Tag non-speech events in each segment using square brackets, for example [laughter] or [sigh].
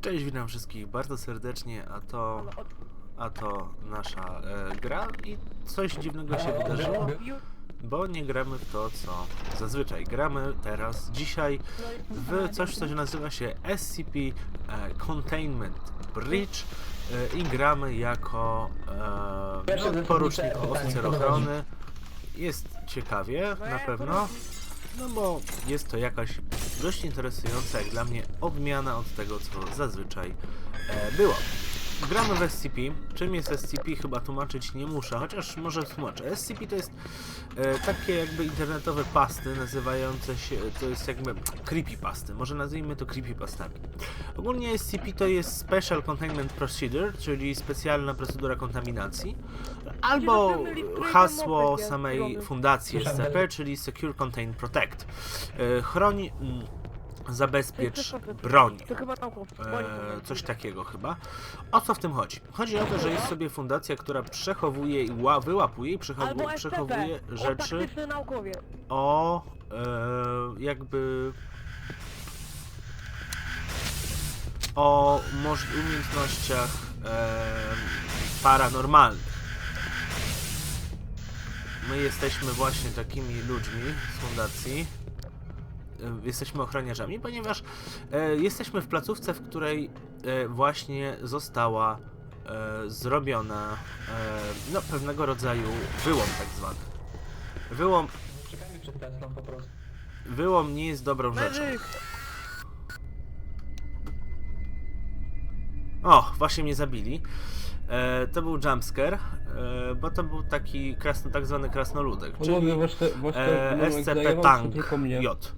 Cześć, witam wszystkich bardzo serdecznie, a to, a to nasza e, gra i coś dziwnego się wydarzyło, bo nie gramy w to, co zazwyczaj gramy teraz, dzisiaj w coś, co się nazywa się SCP e, Containment Breach e, i gramy jako e, no, porucznik oficer ochrony. Jest ciekawie, na pewno. No bo jest to jakaś dość interesująca, jak dla mnie, odmiana od tego, co zazwyczaj e, było. Gramy w SCP. Czym jest SCP? Chyba tłumaczyć nie muszę, chociaż może tłumaczę. SCP to jest e, takie jakby internetowe pasty nazywające się, to jest jakby creepypasty, może nazwijmy to creepypastami. Ogólnie SCP to jest Special Containment Procedure, czyli specjalna procedura kontaminacji, albo hasło samej fundacji SCP, czyli Secure Contain Protect. E, chroń, mm, zabezpiecz, broń. To chyba naukowcy. E, coś takiego chyba. O co w tym chodzi? Chodzi o to, że jest sobie fundacja, która przechowuje i ła, wyłapuje i przechowu, przechowuje. O, rzeczy o e, jakby o umiejętnościach e, paranormalnych. My jesteśmy właśnie takimi ludźmi z fundacji. E, Jesteśmy ochroniarzami, ponieważ e, jesteśmy w placówce, w której e, właśnie została e, zrobiona e, no, pewnego rodzaju wyłom tak zwany. Wyłom Czekajmy przed Teslą po prostu. Wyłom nie jest dobrą rzeczą. O, właśnie mnie zabili. E, to był jumpscare, e, bo to był taki krasno, tak zwany krasnoludek, Panowie, czyli e, SCP Tank tylko mnie. J.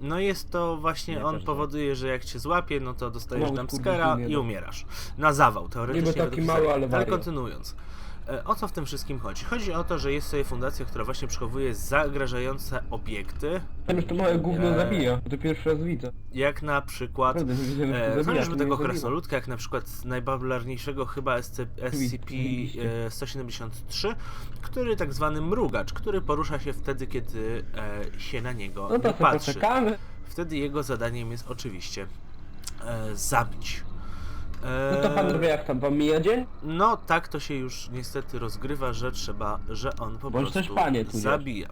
No jest to właśnie, Nie, on też nie. powoduje, że jak cię złapie, no to dostajesz Mały skurwysyn i umierasz. Na zawał, teoretycznie. Niby taki według mały, serii. ale ale wariat. kontynuując. E, O co w tym wszystkim chodzi? Chodzi o to, że jest sobie fundacja, która właśnie przechowuje zagrażające obiekty, Tam już to małe gówno Eee. zabija. To pierwszy raz widzę. jak na przykład E, chociażby tego krasnoludka, jak na przykład najpopularniejszego chyba SC, Oczywiście. SCP-173, który tak zwany mrugacz, który porusza się wtedy, kiedy e, się na niego No to patrzy. poczekamy. Wtedy jego zadaniem jest oczywiście e, zabić. No to panowie, jak tam wam mija dzień? no tak to się już niestety rozgrywa, że trzeba, że on po Bądź prostu panie zabija.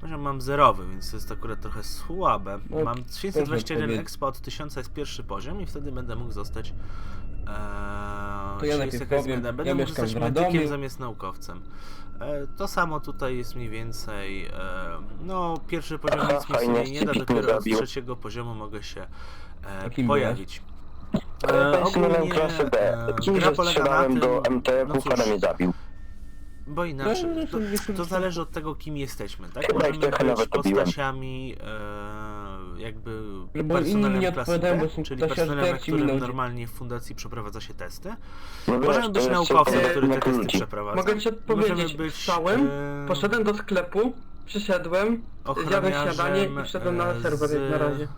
Poziom mam zerowy, więc to jest akurat trochę słabe. No, mam proszę 921 powiedzieć. expa od 1000 jest pierwszy poziom i wtedy będę mógł zostać. Eee, To ja najpierw powiem, zmiana? Będę ja mógł zostać medykiem zamiast naukowcem. E, to samo tutaj jest mniej więcej. E, no, pierwszy poziom nic mi sobie nie da, dopiero od zabił. trzeciego poziomu mogę się e, Jakim pojawić. Ale E, personelem ogólnie, klasy B. e, Kim, gra że polega na strzelałem tym- do no MTF-ów, cóż, ale mnie zabił. Bo inaczej, No, to, no, to- to zależy od tego, kim jesteśmy, tak? Chyba Możemy ich trochę być nawet lubiłem. postaciami e, jakby No bo inni personelem nie klasy odpowiadają, B, bo są czyli ptasiarze, personelem, na jak ci którym minąć. normalnie w fundacji przeprowadza się testy. No wiesz, Możemy to być jest naukowcem, super który te jak testy ludzi. przeprowadza. Mogę ci odpowiedzieć. Możemy być Wstałem, e, poszedłem do sklepu, przyszedłem, zjadłem śniadanie i wszedłem na e, serwer na razie.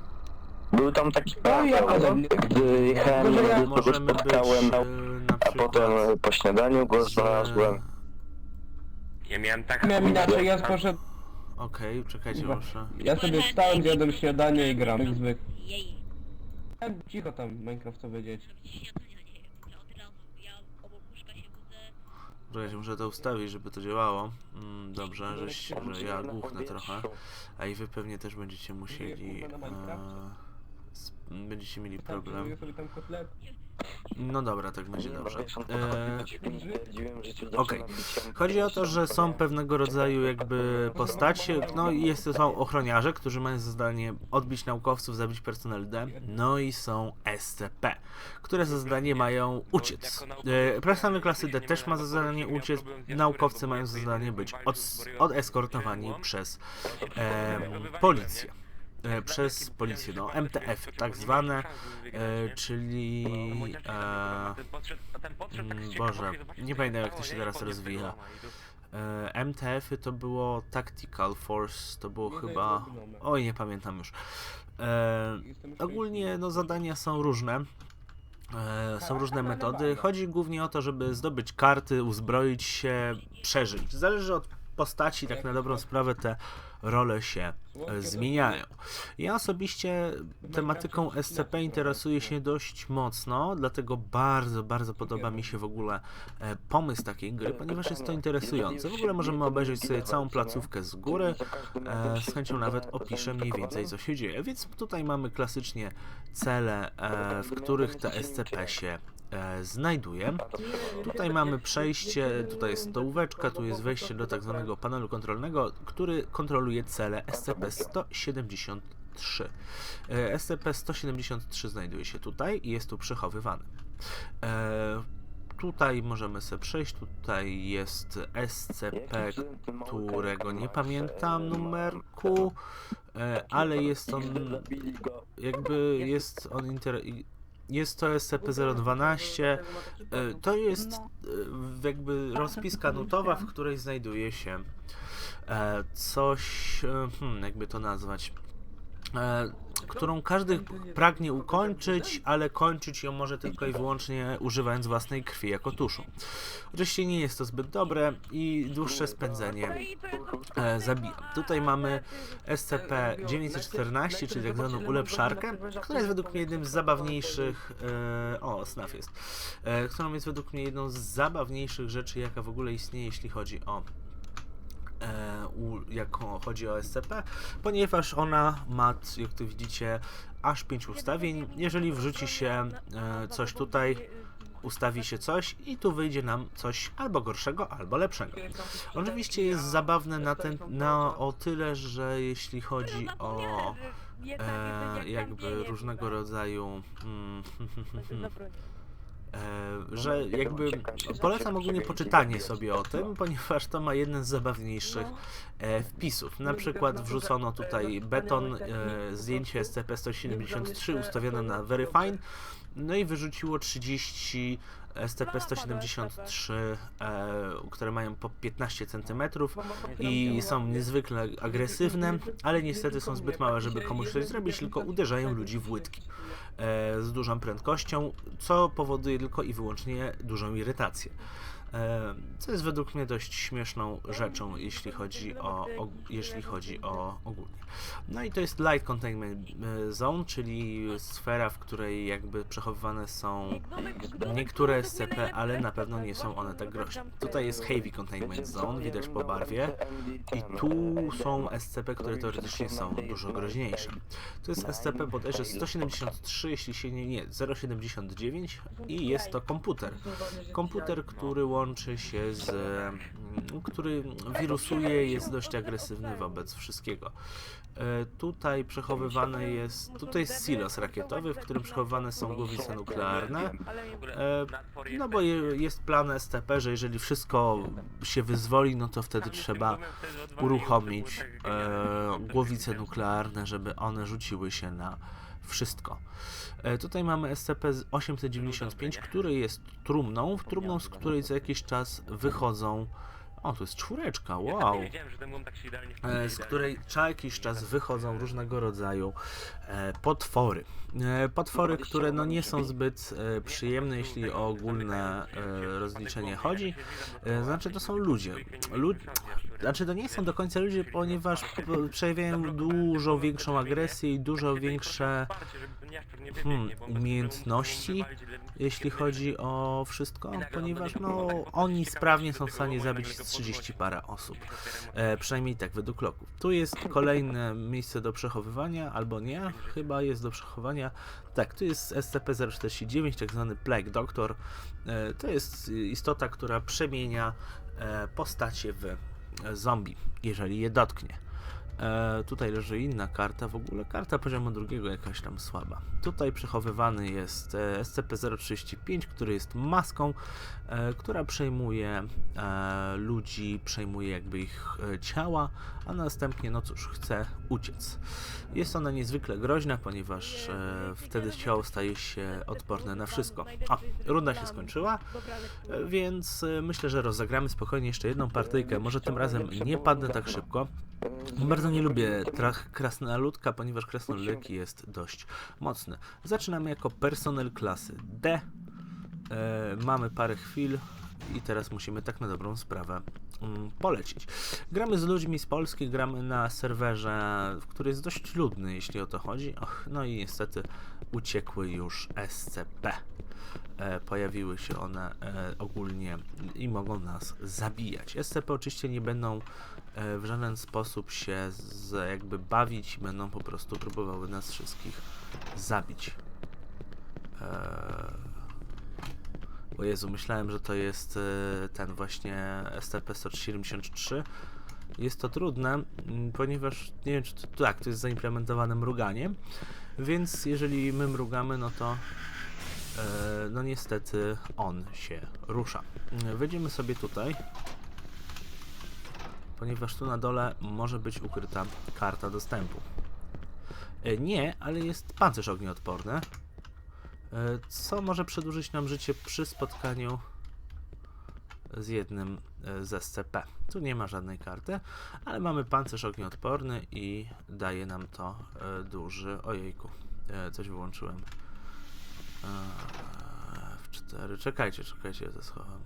Był tam taki No, ja Paweł, podobnie. gdy jechałem, Może ja- gdy go Możemy być spotkałem, e, na a przykład potem po śniadaniu go z- znalazłem. Ja miałem tak... Miałem inaczej, ja poszedłem... Okej, czekajcie, muszę. Ja sobie wstałem, zjadłem śniadanie i gram, jak zwykle. Cicho tam, Minecraftowe dzieci. Czekajcie, muszę to ustawić, żeby to działało. Mm, dobrze, że, że ja głuchnę trochę. A i wy pewnie też będziecie musieli. E, będziecie mieli problem. Sobie tam kotlet. No dobra, tak będzie dobrze. E... E, okej. Chodzi o to, że są pewnego rodzaju jakby postacie, no i jest, są ochroniarze, którzy mają za zadanie odbić naukowców, zabić personel D, no i są SCP, które za zadanie mają uciec. E, personel klasy D też ma za zadanie uciec, naukowcy mają za zadanie być od, odeskortowani przez e, policję. E, przez policję, no MTF tak zwane, e, czyli e, mm, Boże, nie pamiętam jak to się teraz rozwija. E, MTF-y to było Tactical Force, to było chyba. Oj, nie pamiętam już. E, ogólnie no, zadania są różne. E, są różne metody. Chodzi głównie o to, żeby zdobyć karty, uzbroić się, przeżyć. Zależy od postaci, tak na dobrą sprawę te role się zmieniają. Ja osobiście tematyką SCP interesuję się dość mocno, dlatego bardzo, bardzo podoba mi się w ogóle e, pomysł takiej gry, ponieważ jest to interesujące. W ogóle możemy obejrzeć sobie całą placówkę z góry, e, z chęcią nawet opiszę mniej więcej co się dzieje. Więc tutaj mamy klasycznie cele, e, w których te SCP się e, znajduje. Tutaj mamy przejście, tutaj jest stołóweczka, tu jest wejście do tak zwanego panelu kontrolnego, który kontroluje cele SCP-173. E, SCP-173 znajduje się tutaj i jest tu przechowywany. E, Tutaj możemy sobie przejść, tutaj jest SCP, którego nie pamiętam numerku, e, ale jest on jakby jest on inter... Jest to SCP-012. E, To jest e, jakby rozpiska [laughs] nutowa, w której znajduje się e, coś, hmm, jakby to nazwać, którą każdy pragnie ukończyć, ale kończyć ją może tylko i wyłącznie używając własnej krwi jako tuszu. Oczywiście nie jest to zbyt dobre i dłuższe spędzenie e, zabija. Tutaj mamy SCP-914, czyli tak zwaną ulepszarkę, która jest według mnie jednym z zabawniejszych... E, o, snaf jest. E, którą jest według mnie jedną z zabawniejszych rzeczy, jaka w ogóle istnieje, jeśli chodzi o jak o- chodzi o SCP, ponieważ ona ma, jak tu widzicie, aż 5 ustawień. Jeżeli wrzuci się e, coś tutaj, ustawi się coś i tu wyjdzie nam coś albo gorszego, albo lepszego. Oczywiście jest zabawne na, ten, na o tyle, że jeśli chodzi o e, jakby różnego rodzaju mm, [laughs] e, że jakby polecam ogólnie poczytanie sobie o tym, ponieważ to ma jeden z zabawniejszych e, wpisów. Na przykład wrzucono tutaj beton, e, zdjęcie SCP-173 ustawione na Very Fine, no i wyrzuciło 30 SCP-173, e, które mają po 15 cm i są niezwykle agresywne, ale niestety są zbyt małe, żeby komuś coś zrobić, tylko uderzają ludzi w łydki z dużą prędkością, co powoduje tylko i wyłącznie dużą irytację. E, Co jest według mnie dość śmieszną rzeczą, jeśli chodzi o, o, jeśli chodzi o ogólnie. No i to jest Light Containment e, Zone, czyli sfera, w której jakby przechowywane są niektóre SCP, ale na pewno nie są one tak groźne. Tutaj jest Heavy Containment Zone, widać po barwie. I tu są SCP, które teoretycznie są dużo groźniejsze. To jest SCP bodajże 173, jeśli się nie, nie, 079 i jest to komputer. Komputer, który łączy się z. mm, który wirusuje, jest dość agresywny wobec wszystkiego. E, Tutaj przechowywany jest. Tutaj jest silos rakietowy, w którym przechowywane są głowice nuklearne. E, No bo je- jest plan STP, że jeżeli wszystko się wyzwoli, no to wtedy trzeba uruchomić e, głowice nuklearne, żeby one rzuciły się na wszystko. E, tutaj mamy SCP-895, który jest trumną, trumną, z której za jakiś czas wychodzą. O, to jest czwóreczka, wow! e, z której co jakiś czas wychodzą różnego rodzaju e, potwory. E, potwory, które no nie są zbyt e, przyjemne, jeśli o ogólne e, rozliczenie chodzi. Znaczy, to są ludzie. Lu znaczy, to nie są do końca ludzie, ponieważ przejawiają dużo większą agresję i dużo większe hmm, umiejętności, jeśli chodzi o wszystko, ponieważ no, oni sprawnie są w stanie zabić z 30 parę osób. E, przynajmniej tak, według loków. Tu jest kolejne miejsce do przechowywania, albo nie, chyba jest do Tak, tu jest SCP-049, tak zwany Plague Doctor. E, to jest istota, która przemienia e, postacie w e, zombie, jeżeli je dotknie. E, tutaj leży inna karta, w ogóle karta poziomu drugiego jakaś tam słaba. Tutaj przechowywany jest e, SCP-035, który jest maską, e, która przejmuje e, ludzi, przejmuje jakby ich e, ciała, a następnie, no cóż, chce uciec. Jest ona niezwykle groźna, ponieważ e, wtedy ciało staje się odporne na wszystko. O, runda się skończyła, e, więc e, myślę, że rozegramy spokojnie jeszcze jedną partyjkę. Może tym razem nie padnę tak szybko. Bardzo nie lubię trach krasnoludka, ponieważ krasnoludek jest dość mocny. Zaczynamy jako personel klasy D. E, mamy parę chwil i teraz musimy tak na dobrą sprawę mm, polecić. Gramy z ludźmi z Polski, gramy na serwerze, który jest dość ludny, jeśli o to chodzi. Och, no i niestety uciekły już SCP. E, pojawiły się one e, ogólnie i mogą nas zabijać. SCP oczywiście nie będą e, w żaden sposób się z, jakby bawić, będą po prostu próbowały nas wszystkich zabić. O Jezu, myślałem, że to jest ten właśnie SCP-173. Jest to trudne, ponieważ nie wiem, czy to, tak, to jest zaimplementowane mruganie, więc jeżeli my mrugamy, no to no niestety on się rusza. Wejdziemy sobie tutaj, ponieważ tu na dole może być ukryta karta dostępu. E, Nie, ale jest pancerz ognioodporny. E, Co może przedłużyć nam życie przy spotkaniu z jednym e, z SCP. Tu nie ma żadnej karty, ale mamy pancerz ognioodporny i daje nam to e, duży. Ojejku, e, coś wyłączyłem. F4. Czekajcie, czekajcie, ja to schowam.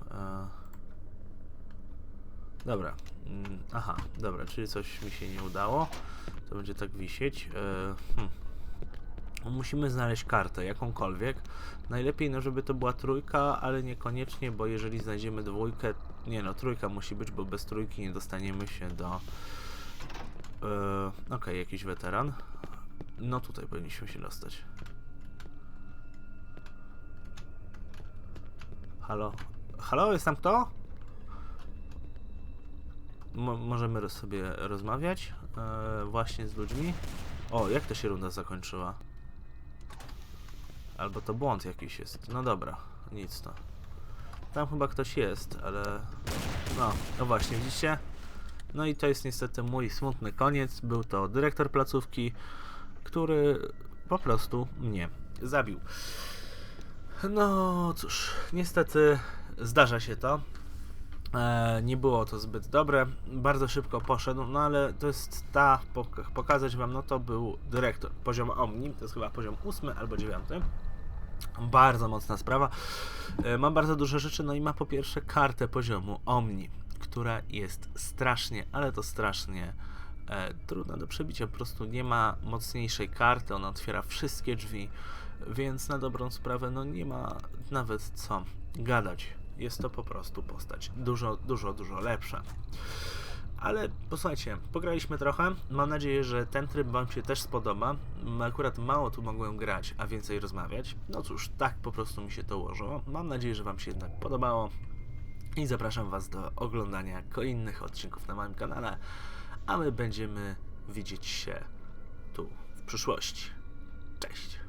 Dobra. Mm, Aha, dobra, czyli coś mi się nie udało. To będzie tak wisieć. Hmm. Musimy znaleźć kartę, jakąkolwiek. Najlepiej, no, żeby to była trójka, ale niekoniecznie, bo jeżeli znajdziemy dwójkę, nie no, trójka musi być, bo bez trójki nie dostaniemy się do... Yy, Okej, jakiś weteran. No tutaj powinniśmy się dostać. Halo? Halo, jest tam kto? Mo możemy sobie rozmawiać e, właśnie z ludźmi. O, jak to się runda zakończyła? Albo to błąd jakiś jest. No dobra, nic to. Tam chyba ktoś jest, ale... No, no właśnie, widzicie? No i to jest niestety mój smutny koniec. Był to dyrektor placówki, który po prostu mnie zabił. No cóż, niestety zdarza się to. E, nie było to zbyt dobre. Bardzo szybko poszedł, no ale to jest ta, pok- pokazać wam, no to był dyrektor. Poziom Omni, to jest chyba poziom 8 albo 9. Bardzo mocna sprawa. E, ma bardzo dużo rzeczy, no i ma po pierwsze kartę poziomu Omni, która jest strasznie, ale to strasznie e, trudna do przebicia. Po prostu nie ma mocniejszej karty, ona otwiera wszystkie drzwi, więc na dobrą sprawę, no nie ma nawet co gadać. Jest to po prostu postać dużo, dużo, dużo lepsza. Ale posłuchajcie, pograliśmy trochę. Mam nadzieję, że ten tryb Wam się też spodoba. Akurat mało tu mogłem grać, a więcej rozmawiać. No cóż, tak po prostu mi się to ułożyło. Mam nadzieję, że Wam się jednak podobało. I zapraszam Was do oglądania kolejnych odcinków na moim kanale. A my będziemy widzieć się tu w przyszłości. Cześć!